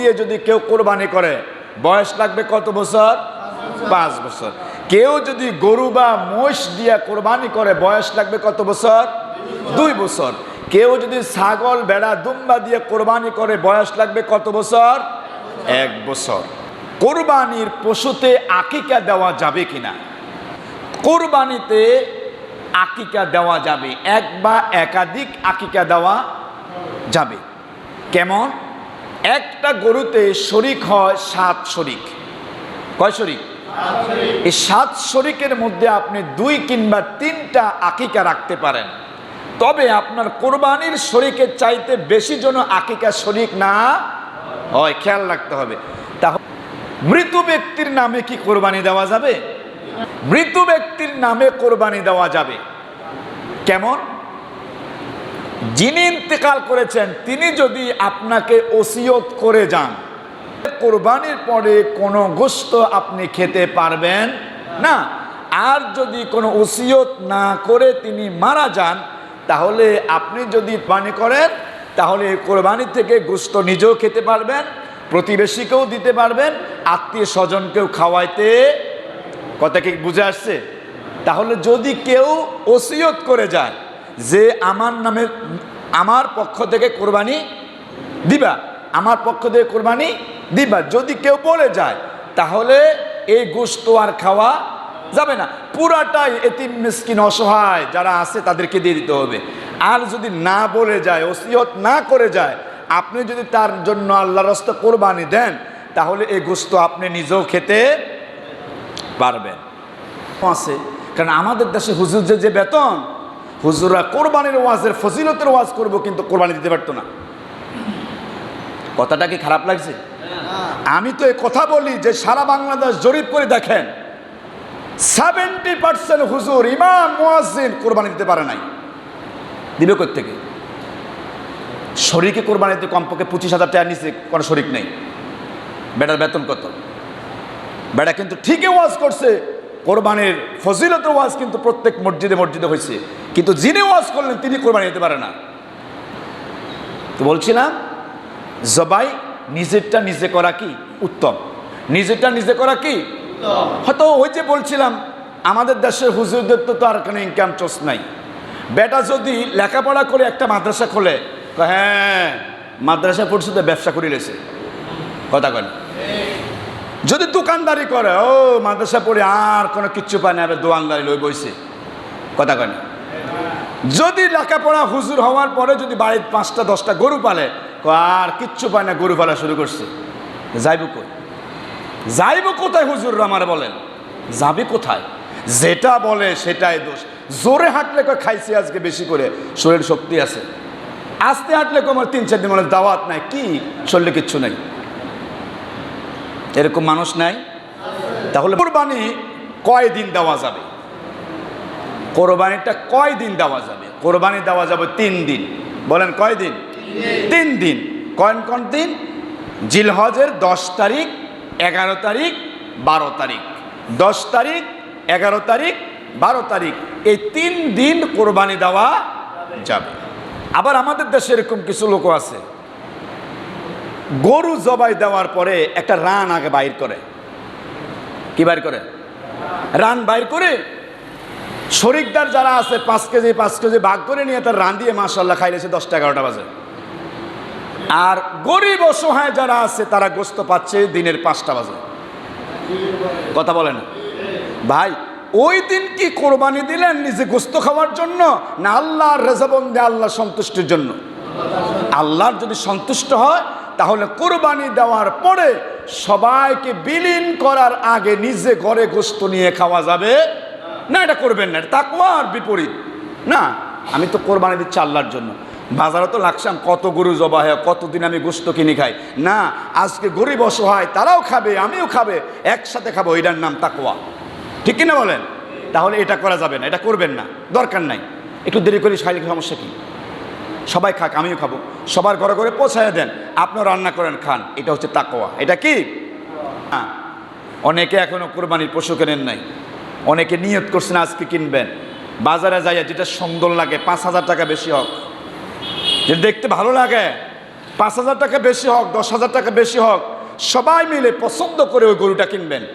দিয়ে যদি কেউ কোরবানি করে, বয়স লাগবে কত বছর? পাঁচ বছর। কেউ যদি গরু বা মোষ দিয়ে কোরবানি করে, বয়স লাগবে কত বছর? দুই বছর। কেউ যদি ছাগল বেড়া দুম্বা দিয়ে কোরবানি করে, বয়স লাগবে কত বছর? এক বছর। কোরবানির পশুতে আকিকা দেওয়া যাবে কিনা? কোরবানিতে আকিকা দেওয়া যাবে। এক বা একাধিক আকিকা দেওয়া যাবে। কেমন? একটা গরুতে শরিক হয় সাত শরিক। কয় শরিক? এই সাত শরিকের মধ্যে আপনি দুই কিংবা তিনটা আকিকা রাখতে পারেন। তবে আপনার কোরবানির শরিকের চাইতে বেশি যেন আকিকা শরিক না হয়, খেয়াল রাখতে হবে। তাহলে মৃত ব্যক্তির নামে কি কোরবানি দেওয়া যাবে? মৃত ব্যক্তির নামে কোরবানি দেওয়া যাবে। কেমন? যিনি ইন্তেকাল করেছেন, তিনি যদি আপনাকে ওসিয়ত করে যান, কোরবানির পরে কোনো গোস্ত আপনি খেতে পারবেন না। আর যদি কোনো ওসিয়ত না করে তিনি মারা যান, তাহলে আপনি যদি পানি করেন, তাহলে কোরবানি থেকে গোস্ত নিজেও খেতে পারবেন, প্রতিবেশীকেও দিতে পারবেন, আত্মীয় স্বজনকেও খাওয়াইতে। কথা কি বুঝে আসছে? তাহলে যদি কেউ ওসিয়ত করে যায় যে আমার নামে, আমার পক্ষ থেকে কোরবানি দিবা, আমার পক্ষ থেকে কোরবানি দিবা। যদি কেউ বলে যায়, তাহলে এই গোস্ত আর খাওয়া যাবে না। পুরাটাই এতিম, মিসকিন, অসহায় যারা আছে, তাদেরকে দিয়ে দিতে হবে। আর যদি না বলে যায় ওসিয়ত না করে যায়, আপনি যদি তার জন্য আল্লাহ রস্তে কোরবানি দেন, তাহলে এই গোস্ত আপনি নিজেও খেতে পারবেন। আছে। কারণ আমাদের দেশে হুজুরদের যে বেতন হুজুররা কোরবানির ওয়াজের ফজিলতের ওয়াজ করব, কিন্তু কোরবানি দিতে পারতো না। কথাটা কি খারাপ লাগছে? আমি তো এই কথা বলি যে সারা বাংলাদেশ জরিপ করে দেখেন সেভেন্টি পার্সেন্ট হুজুর, ইমাম, মুয়াজ্জিন কোরবানি দিতে পারে নাই। দিবে থেকে শরীরকে কোরবানিতে কমপক্ষে পঁচিশ হাজার টাকা নিচে কোনো শরিক নেই। বেটার বেতন কত? বেটা কিন্তু ঠিকই ওয়াজ করছে কোরবানির ফজিলত ওয়াজ কিন্তু প্রত্যেক মসজিদে মসজিদে হয়েছে। কিন্তু যিনি ওয়াজ করলেন তিনি কোরবানি দিতে পারে না। তো বলছিলাম জবাই নিজেরটা নিজে করা কি? উত্তম। নিজেরটা নিজে করা কি? হয়তো ওই যে বলছিলাম আমাদের দেশের হুজুরদের তো আর কোনো ইনকাম চোস নাই। বেটা যদি লেখাপড়া করে একটা মাদ্রাসা খোলে হ্যাঁ মাদ্রাসা পড়ছে তো ব্যবসা করে লেছে। কথা কেন দোকানদারি করে। ও মাদ্রাসা পড়ে আর কোনো কিচ্ছু পায় না দোকানদারি লই বইছে। কথা কেন যদি লেখাপড়া হুজুর হওয়ার পরে যদি বাড়ির পাঁচটা দশটা গরু পালে আর কিচ্ছু পায় না গরু পালা শুরু করছে। যাইব কই? যাইব কোথায় হুজুর আমার বলেন? যাবে কোথায়? যেটা বলে সেটাই দোষ। জোরে হাঁটলে কয় খাইছি আজকে বেশি করে শরীর শক্তি আছে। আস্তে হাঁটলে কয়, আমার তিন চার দিন মানে দাওয়াত নাই। কি? শরীরে কিচ্ছু নাই। এরকম মানুষ নাই? তাহলে কোরবানি কয় দিন দেওয়া যাবে? কোরবানিটা কয় দিন দেওয়া যাবে? কোরবানি দেওয়া যাবে তিন দিন। বলেন কয় দিন তিন দিন। কয়েন কোন দিন? জিলহজের দশ তারিখ, এগারো তারিখ, বারো তারিখ। দশ তারিখ, এগারো তারিখ, বারো তারিখ। এই তিন দিন কোরবানি দেওয়া যাবে। আবার আমাদের দেশে এরকম কিছু লোক আছে। গরু জবাই দেওয়ার পরে একটা রান আগে বাইর করে। কি বাইর করে? রান বাইর করে শরিকদার যারা আছে, পাঁচ কেজি পাঁচ কেজি ভাগ করে নিয়ে তার রান দিয়ে মাসাল্লাহ খাইলেছে দশটা এগারোটা বাজে। আর গরিব অসহায় যারা আছে, তারা গোস্ত পাচ্ছে দিনের পাঁচটা বাজে। কথা বলেন ভাই, ওই দিন কি কোরবানি দিলেন নিজে গোস্ত খাওয়ার জন্য, না আল্লাহর রেজাবন্দে আল্লাহ সন্তুষ্টির জন্য? আল্লাহর যদি সন্তুষ্ট হয় তাহলে কোরবানি দেওয়ার পরে সবাইকে বিলীন করার আগে নিজে ঘরে গোস্ত নিয়ে খাওয়া যাবে? না, এটা করবেন না তাকওয়ার বিপরীত। না, আমি তো কোরবানি দিচ্ছি আল্লাহর জন্য। বাজারে তো লাগসাম কত গরু জবা হয়, কতদিন আমি গোস্ত কিনে খাই। না, আজকে গরিব অসহায়, তারাও খাবে, আমিও খাবে, একসাথে খাব, এটার নাম তাকওয়া। ঠিক কিনা বলেন? তাহলে এটা করা যাবে না, এটা করবেন না, দরকার নাই। একটু দেরি করি শারীরিক সমস্যা কি? সবাই খাক, আমিও খাব। সবার ঘরে ঘরে পৌঁছায় দেন, আপনিও রান্না করেন, খান। এটা হচ্ছে তাকোয়া এটা কি? হ্যাঁ। অনেকে এখনও কোরবানির পশু কেনেন নাই। অনেকে নিয়ত করছেন আজকে কিনবেন। বাজারে যাইয়া যেটা সুন্দর লাগে, পাঁচ হাজার টাকা বেশি হোক। যেটা দেখতে ভালো লাগে, পাঁচ হাজার টাকা বেশি হোক, দশ হাজার টাকা বেশি হোক, সবাই মিলে পছন্দ করে ওই গরুটা কিনবেন।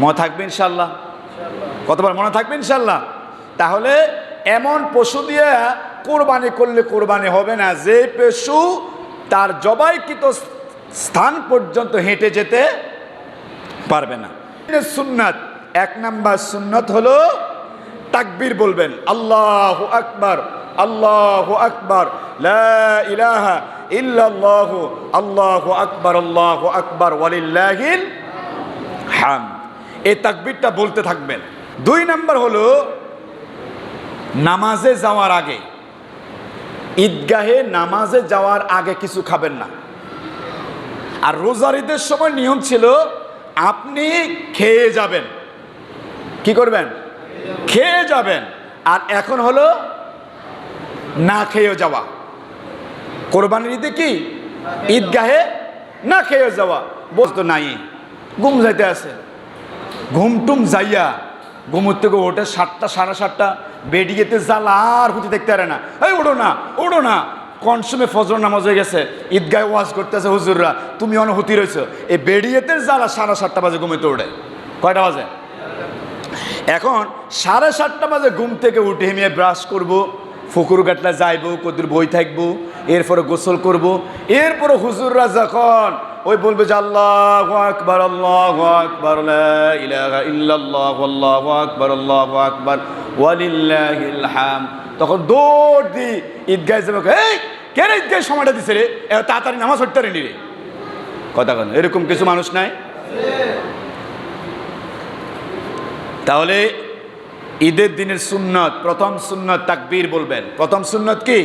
মনে থাকবে ইনশাল্লাহ? কতবার মনে থাকবে ইনশাল্লাহ? তাহলে এমন পশু দিয়ে কোরবানি করলে কোরবানি হবে না। যে পশু তার জবাইকৃত স্থান পর্যন্ত হেঁটে যেতে পারবে না। সুন্নাত, এক নাম্বার সুন্নত হলো তাকবীর বলবেন, আল্লাহ আকবার আল্লাহ আকবার ইলাহা ইল্লাল্লাহু, আল্লাহু আকবার আল্লাহু আকবার, ওয়ালিল্লাহিল হাম এই তাকবীরটা বলতে থাকবেন। দুই নাম্বার হলো, নামাজে যাওয়ার আগে ঈদগাহে নামাজে যাওয়ার আগে কিছু খাবেন না। আর রোজার ঈদের সময় নিয়ম ছিল, আপনি খেয়ে যাবেন। কি করবেন? খেয়ে যাবেন। আর এখন হলো না খেয়েও যাওয়া। কোরবানির ঈদে কি? ঈদগাহে না খেয়ে যাওয়া। বলতো নাই। ঘুম যাইতে আছে। ঘুম টুম যাইয়া ঘুমুর থেকে ওঠে সাতটা, সাড়ে সাতটা। বেডিয়েতে জ্বালা আর হুতি দেখতে পারে না। এই ওড়ো না ওড়ো না। কনসুমে ফজর নামাজ হয়ে গেছে। ঈদগায় ওয়াজ করতেছে হুজুররা। তুমি অনুভূতি রয়েছো। এই বেডিয়েতে জ্বালা সাড়ে সাতটা বাজে ঘুমিতে ওঠে কয়টা বাজে? এখন সাড়ে সাতটা বাজে ঘুম থেকে উঠে হেমিয়ে ব্রাশ করব, ফুকুর গাটলা যাইব, কদুর বই থাকব, এরপরে গোসল করব। এরপরে হুজুররা যখন ওই বলবে যে আল্লাহ আকবর আল্লাহ আকবর ইল্লাল্লাহ, আল্লাহ আকবর আল্লাহ আকবর, ওয়ালিল্লাহিল হাম। তখন দৌড় দি ঈদগায় যাবে কেন ঈদগায় সময়টা দিছে রে? তাড়াতাড়ি নামাজ পড়তে রে রে? কথা কেন, এরকম কিছু মানুষ নাই? তাহলে ঈদের দিনের সুন্নত, প্রথম সুন্নত তাকবীর বলবেন। প্রথম সুন্নত কি?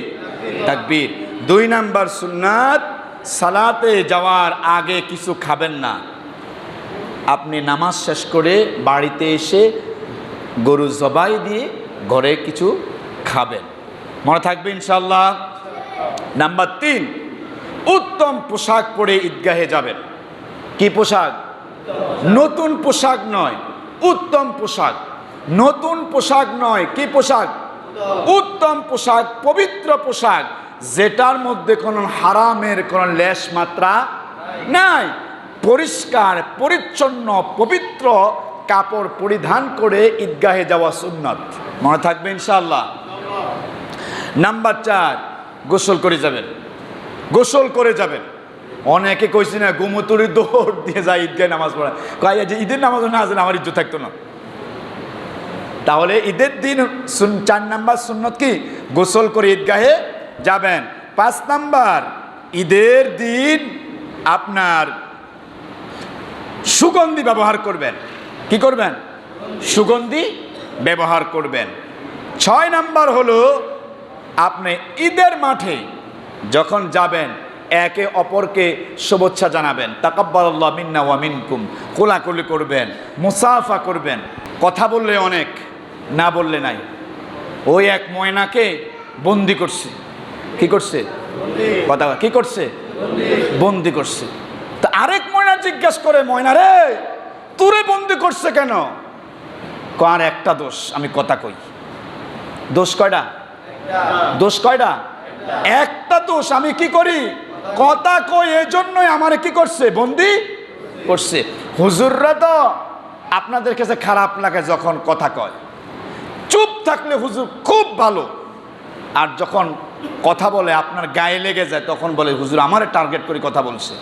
তাকবীর। দুই নাম্বার সুন্নত সালাতে যাওয়ার আগে কিছু খাবেন না। আপনি নামাজ শেষ করে বাড়িতে এসে গরু জবাই দিয়ে ঘরে কিছু খাবেন। মনে থাকবে ইনশাল্লাহ নাম্বার তিন, উত্তম পোশাক পরে ঈদগাহে যাবেন। কি পোশাক? নতুন পোশাক নয়, উত্তম পোশাক। নতুন পোশাক নয়, কি পোশাক? উত্তম পোশাক, পবিত্র পোশাক। যেটার মধ্যে কোনো হারামের, কোনো লেশ মাত্রা নাই। পরিষ্কার, পরিচ্ছন্ন, পবিত্র কাপড় পরিধান করে ঈদগাহে যাওয়া সুন্নত। মনে থাকবে ইনশাআল্লাহ। নাম্বার চার, গোসল করে যাবেন। গোসল করে যাবেন। অনেকে কইছি না গুমতুরি দৌড় দিয়ে যায় ঈদগাহে নামাজ পড়া। যে ঈদের নামাজ না আসলে আমার ইজ্জত থাকতো না। তাহলে ঈদের দিন চার নাম্বার সুন্নত কি? গোসল করে ঈদগাহে যাবেন। পাঁচ নাম্বার, ঈদের দিন আপনার সুগন্ধি ব্যবহার করবেন। কি করবেন? সুগন্ধি ব্যবহার করবেন। ছয় নাম্বার হলো, আপনি ঈদের মাঠে যখন যাবেন, একে অপরকে শুভেচ্ছা জানাবেন। তাকাব্বাল্লাহ মিন্না ওয়া মিনকুম। কোলাকুলি করবেন, মুসাফা করবেন। কথা বললে অনেক, না বললে নাই। ওই এক ময়নাকে বন্দি করছে। কি করছে? কথা কি করছে? বন্দি করছে। তা আরেক ময়না জিজ্ঞেস করে, ময়না রে, তোরে বন্দি করছে কেন? কার একটা দোষ, আমি কথা কই। দোষ কয়টা? দোষ কয়টা? একটা দোষ, আমি কি করি? কথা কই এই জন্যই আমারে কি করছে? বন্দি করছে। হুজুররা তো আপনাদের কাছে খারাপ লাগে যখন কথা কয়। চুপ থাকলে হুজুর খুব ভালো। আর যখন কথা বলে আপনার গায়ে লেগে যায়, তখন বলে, হুজুর, আমারে টার্গেট করে কথা বলছে।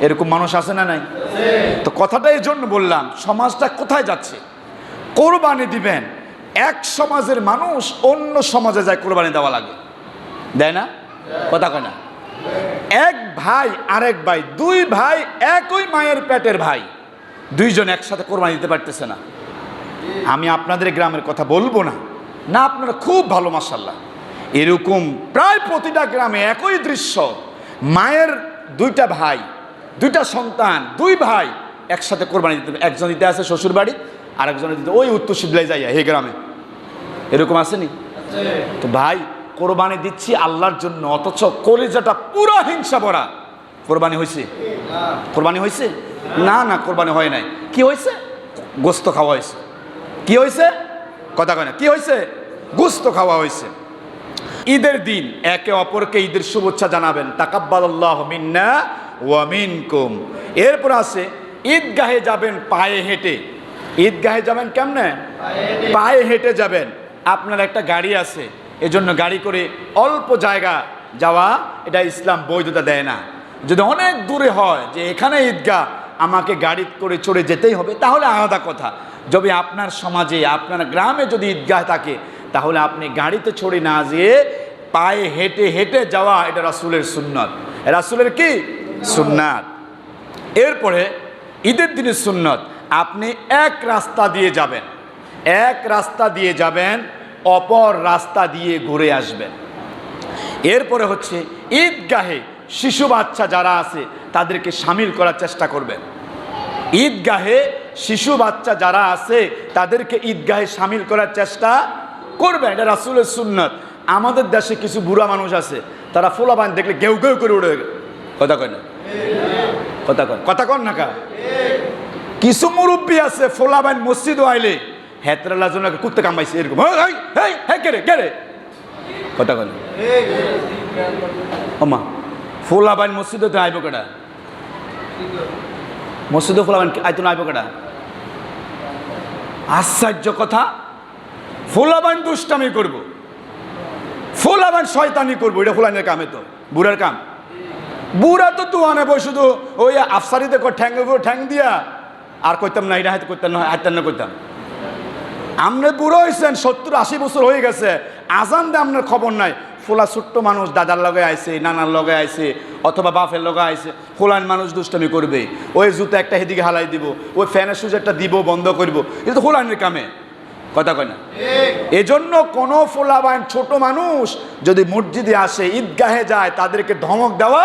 এরকম মানুষ আছে না নাই? তো কথাটা এই জন্য বললাম, সমাজটা কোথায় যাচ্ছে? কোরবানি দিবেন, এক সমাজের মানুষ অন্য সমাজে যায় কোরবানি দেওয়া লাগে। দেয় না? কথা কয় না? এক ভাই, আরেক ভাই, দুই ভাই, একই মায়ের পেটের ভাই, দুইজন একসাথে কোরবানি দিতে পারতেছে না। আমি আপনাদের গ্রামের কথা বলব না। না, আপনারা খুব ভালো মাসাল্লাহ এরকম প্রায় প্রতিটা গ্রামে একই দৃশ্য। মায়ের দুইটা ভাই, দুইটা সন্তান, দুই ভাই একসাথে কোরবানি দিতে একজন দিতে আছে শ্বশুর বাড়ি আরেকজন দিতে ওই উত্তর শিবলাই যাইয়া হে গ্রামে। এরকম আসেনি? তো ভাই, কোরবানি দিচ্ছি আল্লাহর জন্য, অথচ কলিজাটা পুরো হিংসা ভরা। কোরবানি হয়েছে কোরবানি হয়েছে না না, কোরবানি হয় নাই। কি হয়েছে গোস্ত খাওয়া হয়েছে কি হয়েছে কথা কয় না। কি হয়েছে গোস্ত খাওয়া হয়েছে ঈদের দিন একে অপরকে ঈদের শুভেচ্ছা জানাবেন। তাকাব্বাল্লাহ মিন্না ওয়া মিনকুম। এরপর আছে, ঈদগাহে যাবেন, পায়ে হেঁটে। ঈদগাহে যাবেন কেমনে? পায়ে হেঁটে যাবেন। আপনার একটা গাড়ি আছে, এজন্য গাড়ি করে অল্প জায়গা যাওয়া, এটা ইসলাম বৈধতা দেয় না। যদি অনেক দূরে হয় যে এখানে ঈদগাহ, আমাকে গাড়ি করে চড়ে যেতেই হবে, তাহলে আলাদা কথা। যদি আপনার সমাজে, আপনার গ্রামে যদি ঈদগাহ থাকে তাহলে আপনি গাড়িতে চড়ে না যেয়ে পায়ে হেঁটে হেঁটে যাওয়া এটা রাসুলের সুন্নত। রাসুলের কি? সুন্নাত। এরপরে ঈদের দিনের সুন্নত, আপনি এক রাস্তা দিয়ে যাবেন। এক রাস্তা দিয়ে যাবেন, অপর রাস্তা দিয়ে ঘুরে আসবেন। এরপরে হচ্ছে ঈদগাহে শিশু বাচ্চা যারা আছে, তাদেরকে সামিল করার চেষ্টা করবেন। ঈদগাহে শিশু বাচ্চা যারা আছে, তাদেরকে ঈদগাহে সামিল করার চেষ্টা করবেন এটা রাসুলের সুন্নত। আমাদের দেশে কিছু বুড়া মানুষ আছে তারা ফোলাবান দেখলে গেউ গেউ করে উড়ে কথা কয় না? কথা কয়। কথা কন না কা? কিছু মুরব্বী আছে ফোলাবান মসজিদ আইলে হেতরালা জন্য কুত্তে কামাইছে এরকম। হেই, হেই, হেই, হেই, কে রে কে রে? কথা কয় ওমা ফোলাবান মসজিদে তো আইব কেডা? মসজিদে ফোলাবান আইতো না আইব কেডা? আশ্চর্য কথা। ফোলাবান দুষ্টামি করব। ফোলাবান শয়তানি করব। এটা ফোলানের কামে তো বুড়ার কাম। বুড়া তো তুয়ানে বই শুধু ওই আফসারিতে ঠ্যাং ঠ্যাং দিয়া। আর কইতাম না, এটা হাতে করতাম না হাতেন না করতাম আপনি বুড়ো হয়েছেন সত্তর আশি বছর হয়ে গেছে। আজান দিয়ে আপনার খবর নাই। ফোলা ছোট্ট মানুষ দাদার লগে আইছে, নানার লগে আইছে, অথবা বাপের লগে আইছে। ফোলান মানুষ দুষ্টামি করবে। ওই জুতো একটা হেদিকে হালাই দিব, ওই ফ্যানের সুজ একটা দিব, বন্ধ করব। এটা তো ফোলানের কামে। কথা কয় না? এজন্য কোনো ফোলাবান ছোট মানুষ যদি মসজিদে আসে, ঈদগাহে যায়, তাদেরকে ধমক দেওয়া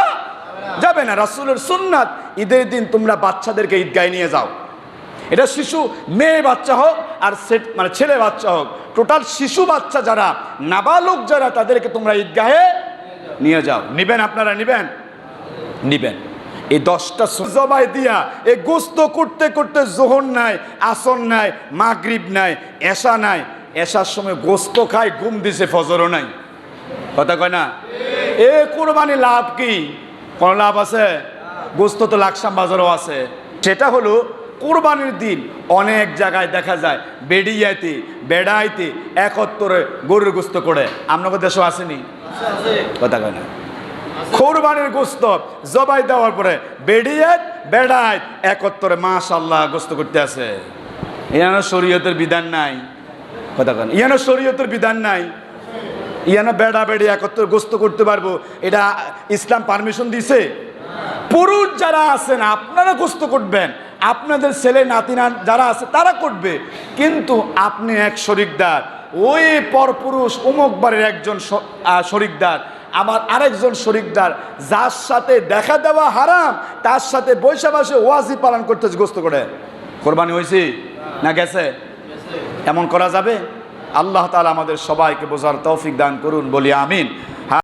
যাবে না। রাসুলের সুন্নাত, ঈদের দিন তোমরা বাচ্চাদেরকে ঈদগাহে নিয়ে যাও। এটা শিশু, মেয়ে বাচ্চা হোক আর সেট মানে ছেলে বাচ্চা হোক, টোটাল শিশু বাচ্চা যারা, নাবালক যারা, তাদেরকে তোমরা ঈদগাহে নিয়ে যাও। নিবেন আপনারা, নিবেন? নিবেন। এই দশটা জবাই দিয়া এই গোস্ত করতে করতে জোহর নাই আসন নাই মাগরিব নাই এশা নাই। এশার সময় গোস্ত খায় ঘুম দিছে ফজরও নাই। কথা কয় না? এ কোরবানি লাভ কি? কোন লাভ আছে? গোস্ত তো লাকসাম বাজারও আছে। সেটা হলো কোরবানির দিন অনেক জায়গায় দেখা যায় বেড়িয়াইতে বেড়াইতে একত্তরে গরুর গোস্ত করে। আপনাদের দেশও আসেনি? কথা কয় না? কোরবানির গোস্ত জবাই দেওয়ার পরে বেড়িয়াত বেড়ায় একত্তরে মাশাল্লাহ গোস্ত করতে আছে। ইয়ানো শরীয়তের বিধান নাই। কথা কেন, ইয়ানো শরীয়তের বিধান নাই। ইয়ানো বেড়া বেড়ি একত্তর গোস্ত করতে পারব, এটা ইসলাম পারমিশন দিছে? পুরুষ যারা আছেন আপনারা গোস্ত করবেন। আপনাদের ছেলে নাতিনা যারা আছে, তারা করবে। কিন্তু আপনি এক শরিকদার, ওই পরপুরুষ অমুক বাড়ির একজন শরিকদার আবার আরেকজন শরিকদার, যার সাথে দেখা দেওয়া হারাম, তার সাথে বৈশা বাসে ওয়াজি পালন করতে গোস্ত করে। কোরবানি হয়েছি না গেছে? এমন করা যাবে? আল্লাহ তালা আমাদের সবাইকে বোঝার তৌফিক দান করুন, বলি আমিন।